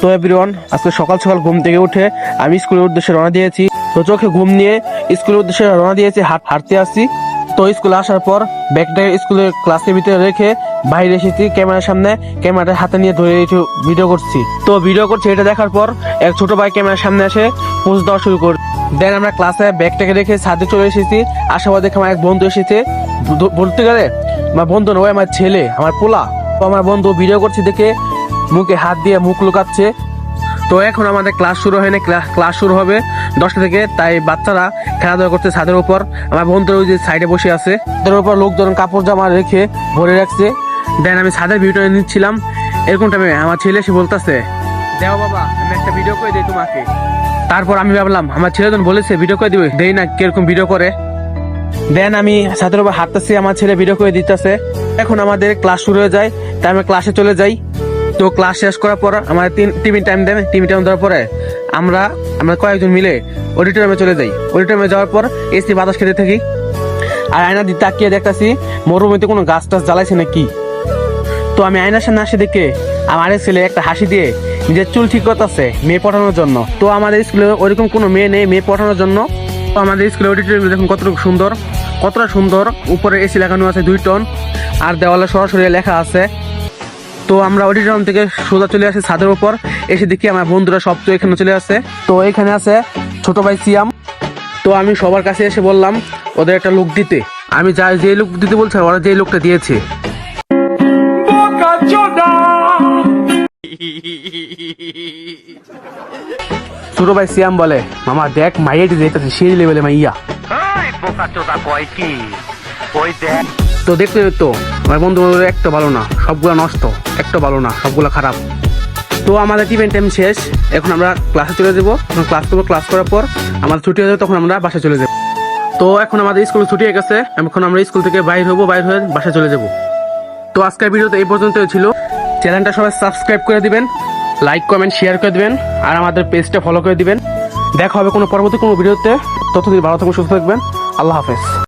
তো এভরিওয়ান আজকে সকাল সকাল ঘুম থেকে উঠে আমি স্কুলের উদ্দেশ্যে রওনা দিয়েছি। তো চোখে ঘুম নিয়ে স্কুলের উদ্দেশ্যে রওনা দিয়েছি, হাট হাঁটতে আসছি। তো স্কুলে আসার পর ব্যাগটা স্কুলের ক্লাসের ভিতরে রেখে বাইরে এসেছি, ক্যামেরার সামনে, ক্যামেরাটা হাতে নিয়ে ধরে ভিডিও করছি। তো ভিডিও করছি, এটা দেখার পর এক ছোট ভাই ক্যামেরার সামনে এসে পোজ দেওয়া শুরু করে দেন আমরা ক্লাসে ব্যাগটাকে রেখে ছাদে চলে এসেছি। আসার দেখে আমার এক বন্ধু এসেছে। বলতে গেলে, আমার বন্ধু নয়, আমার ছেলে, আমার পোলা। তো আমার বন্ধু ভিডিও করছে দেখে মুখে হাত দিয়ে মুখ লুকাচ্ছে। তো এখন আমাদের ক্লাস শুরু হয়নি, ক্লা- ক্লাস শুরু হবে দশটা থেকে। তাই বাচ্চারা খেলাধুলা করছে ছাদের উপর। আমার বন্ধুরা ওই যে সাইডে বসে আছে। তাদের উপর লোকজন কাপড় জামা রেখে ভরে রাখছে। দেন আমি ছাদের ভিডিও নিচ্ছিলাম। এরকম টাইমে আমার ছেলে এসে বলতেছে, দেও বাবা, আমি একটা ভিডিও করে দিই তোমাকে। তারপর আমি ভাবলাম, আমার ছেলেজন বলেছে ভিডিও করে দিবে? দেই না, কীরকম ভিডিও করে। দেন আমি ছাদের উপর হাঁটতেছি, আমার ছেলে ভিডিও করে দিতেছে। এখন আমাদের ক্লাস শুরু হয়ে যায়। তাই আমি ক্লাসে চলে যাই। তো ক্লাস শেষ করার পর আমার তিন টিভি টাইম দেবে টিভি টাইম দেওয়ার পরে আমরা আমরা কয়েকজন মিলে অডিটোরিয়ামে চলে যাই। অডিটোরিয়ামে যাওয়ার পর এসি বাতাস খেতে থাকি। আর আয়না দিয়ে তাকিয়ে দেখতেছি মরুভূমিতে কোনো গাছ টাছ জ্বালাইছে নাকি? তো আমি আয়নার সামনে আসি দেখে আমার ছেলে একটা হাসি দিয়ে নিজের চুল ঠিক করতেছে মেয়ে পড়ানোর জন্য। তো আমাদের স্কুলে ওইরকম কোনো মেয়ে নেই মেয়ে পড়ানোর জন্য। তো আমাদের স্কুলে অডিটোরিয়াম দেখুন কতটুকু সুন্দর, কতটা সুন্দর। উপরে এসি লাগানো আছে দুই টন আর দেওয়ালে সরাসরি লেখা আছে তো আমরা অডিটোরিয়াম থেকে সোজা চলে আসি ছাদের উপর। এসে দেখি আমার বন্ধুরা সব তো এখানে চলে আসে তো এখানে আছে ছোট ভাই সিয়াম। তো আমি সবার কাছে এসে বললাম ওদের একটা লোক দিতে। আমি যা যে লুক দিতে বলছে ওরা যে লোকটা দিয়েছে। ছোট ভাই সিয়াম বলে মামা দেখ মাইয়াটি দেখতেছে সেই লেভেলে মাইয়া। তো দেখতে তো আমার বন্ধু বান্ধব একটা ভালো না, সবগুলো নষ্ট, একটা ভালো না, সবগুলো খারাপ। তো আমাদের টিফিন টাইম শেষ, এখন আমরা ক্লাসে চলে যাব। এখন ক্লাস করব ক্লাস করার পর আমাদের ছুটি হয়ে যাবে, তখন আমরা বাসায় চলে যাব। তো এখন আমাদের স্কুল ছুটি হয়ে গেছে এখন আমরা স্কুল থেকে বাইর হব, বাইর হয়ে বাসায় চলে যাব। তো আজকের ভিডিওতে এই পর্যন্তই ছিল। চ্যানেলটা সবাই সাবস্ক্রাইব করে দিবেন লাইক কমেন্ট শেয়ার করে দিবেন, আর আমাদের পেজটা ফলো করে দিবেন। দেখা হবে কোনো পরবর্তী কোনো ভিডিওতে। ততদিন ভালো থাকবেন, সুস্থ থাকবেন। আল্লাহ হাফেজ।